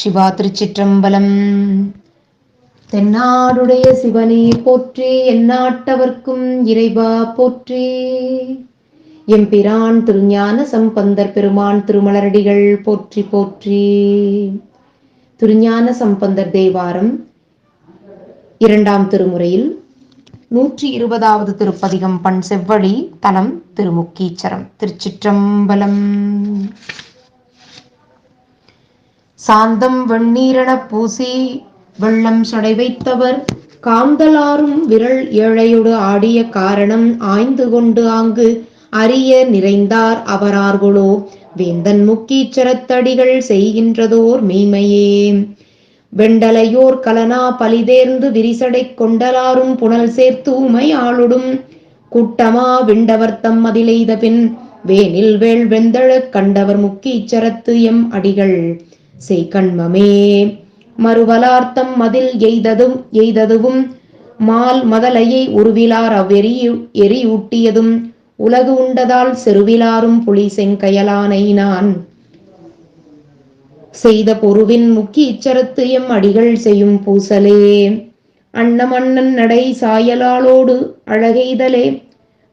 சிவா திருச்சிற்றம்பலம். தென்னாடுடைய சிவனே போற்றி எந்நாட்டவர்க்கும் இறைவா போற்றி. எம்பிரான் திருஞான சம்பந்தர் பெருமான் திருமலரடிகள் போற்றி போற்றி. திருஞான சம்பந்தர் தேவாரம் இரண்டாம் திருமுறையில் நூற்றி இருபதாவது திருப்பதிகம் பண் செவ்வழி தலம் திருமுக்கீச்சரம் திருச்சிற்றம்பலம். சாந்தம் வெண்ணீரணப் பூசி வெள்ளம் சடை வைத்தவர் காந்தலாரும் விரல் ஏழையுடு ஆடிய காரணம் ஆய்ந்து கொண்டு ஆங்கு அறிய நிறைந்தார் அவரார்களோ வேந்தன் முக்கீச்சரத்தடிகள் செய்கின்றதோர் மீமையே வெண்டலையோர் கலனா பலிதேர்ந்து விரிசடை கொண்டலாரும் புனல் சேர்த்து உமை ஆளுடும். குட்டமா விண்டவர் மதிலெய்த பின் வேனில் வேள் வெந்தழக் கண்டவர் முக்கீச்சரத்து எம் அடிகள். செய்கண்மமே. மறுவலார்த்தம் மதில் எய்ததும் எய்ததுவும் மால் மதலையை உருவிலார் அவ்வெறி எரியூட்டியதும் உலகு உண்டதால் செருவிலாரும் புலி செங்கயலானை நான் செய்த பொருவின் முக்கிய இச்சரத்து எம் அடிகள் செய்யும் பூசலே. அன்னமன்னன் நடை சாயலாளோடு அழகெய்தலே.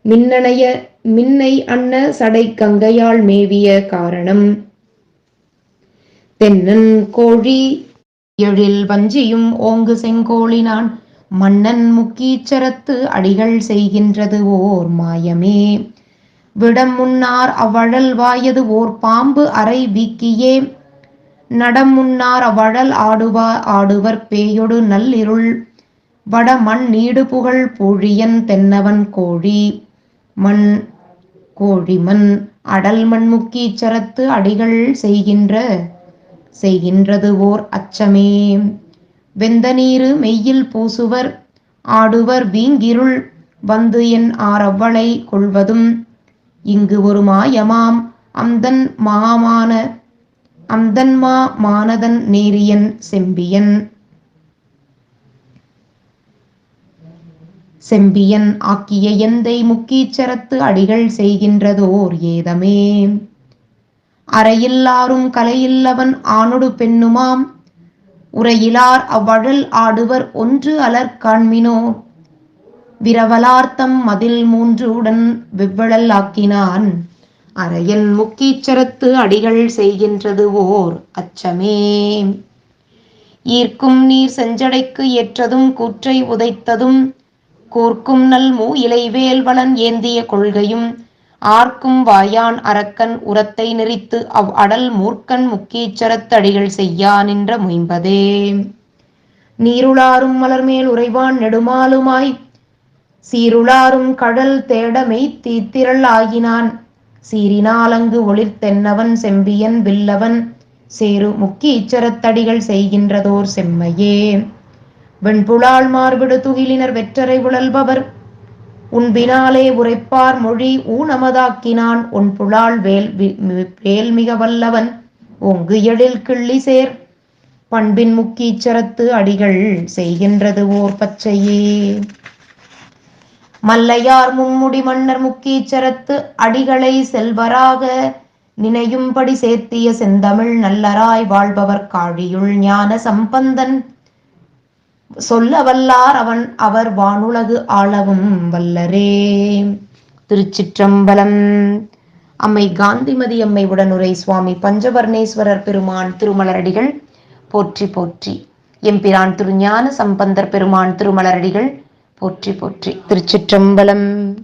மின்னணைய மின்னை அன்ன சடை கங்கையால் மேவிய காரணம். தென்னன் கோழி எழில் வஞ்சியும் ஓங்கு செங்கோழினான் மன்னன் முக்கீச்சரத்து அடிகள் செய்கின்றது ஓர் மாயமே. விடம் முன்னார் அவ்வழல் வாயது ஓர் பாம்பு அறை வீக்கியே. நடம் முன்னார் அவ்வழல் ஆடுவா ஆடுவர் பேயொடு நல்லிருள். வட மண் நீடு புகழ் பூழியன் தென்னவன் கோழி. மண் கோழி மண் அடல் மண் முக்கீச்சரத்து அடிகள் செய்கின்ற செய்கின்றது ஓர் அச்சமே. வெந்த நீரு மெய்யில் பூசுவர் ஆடுவர் வீங்கிருள் வந்து என் ஆரவ்வளை கொள்வதும். இங்கு ஒரு மாயமாம் அந்தன் மாமான அந்தன்மா மானதன் நேரியன் செம்பியன். செம்பியன் ஆக்கிய எந்தை முக்கீச்சரத்து அடிகள் செய்கின்றதோர் ஏதமே. அறையில்லாரும் கலையில்லவன் ஆணொடு பெண்ணுமாம். உரையிலார் அவ்வழல் ஆடுவர் ஒன்று அலர் காண்மினோ. விரவலார்த்தம் மதில் மூன்று உடன் வெவ்வழல் ஆக்கினான். அறையன் முக்கீச்சரத்து அடிகள் செய்கின்றது ஓர் அச்சமே. ஈர்க்கும் நீர் செஞ்சடைக்கு ஏற்றதும் கூற்றை உதைத்ததும் கூர்க்கும் நல் மூ இலைவேல் வளன் ஏந்திய கொள்கையும் ஆர்க்கும் வாயான் அரக்கன் உரத்தை நெறித்து அவ் அடல் மூர்க்கன் முக்கீச்சரத்தடிகள் செய்யா நின்ற முயம்பதே நீருளாரும் மலர்மேல் உறைவான் நெடுமாலுமாய் சீருளாரும் கடல் தேடமை தீத்திரள் ஆகினான். சீரினால் அங்கு ஒளிர்த்தென்னவன் செம்பியன் வில்லவன் சேரு முக்கீச்சரத்தடிகள் செய்கின்றதோர் செம்மையே. வெண்புலாள் மார்பிடு துகிலினர் வெற்றரை உழல்பவர் உன்பினாலே உரைப்பார் மொழி ஊனமதாக்கினான். உன் புலால் வேல் வேல் மிக வல்லவன். ஒங்கு எழில் கிள்ளி சேர். பண்பின் முக்கீச்சரத்து அடிகள் செய்கின்றது ஓர் பச்சையே. மல்லையார் மும்முடி மன்னர் முக்கீச்சரத்து அடிகளை செல்வராக. நினையும்படி சேர்த்திய செந்தமிழ் நல்லராய் வாழ்பவர் காழியுள் ஞான சம்பந்தன். சொல்ல வல்லார் அவன் அவர் வானுலகு ஆளவும் வல்லரே. திருச்சிற்றம்பலம். அம்மை காந்திமதி அம்மை உடனுரை சுவாமி பஞ்சவர்ணேஸ்வரர் பெருமான் திருமலரடிகள். போற்றி போற்றி. எம்பிரான் திருஞான சம்பந்தர் பெருமான் திருமலரடிகள். போற்றி போற்றி. திருச்சிற்றம்பலம்.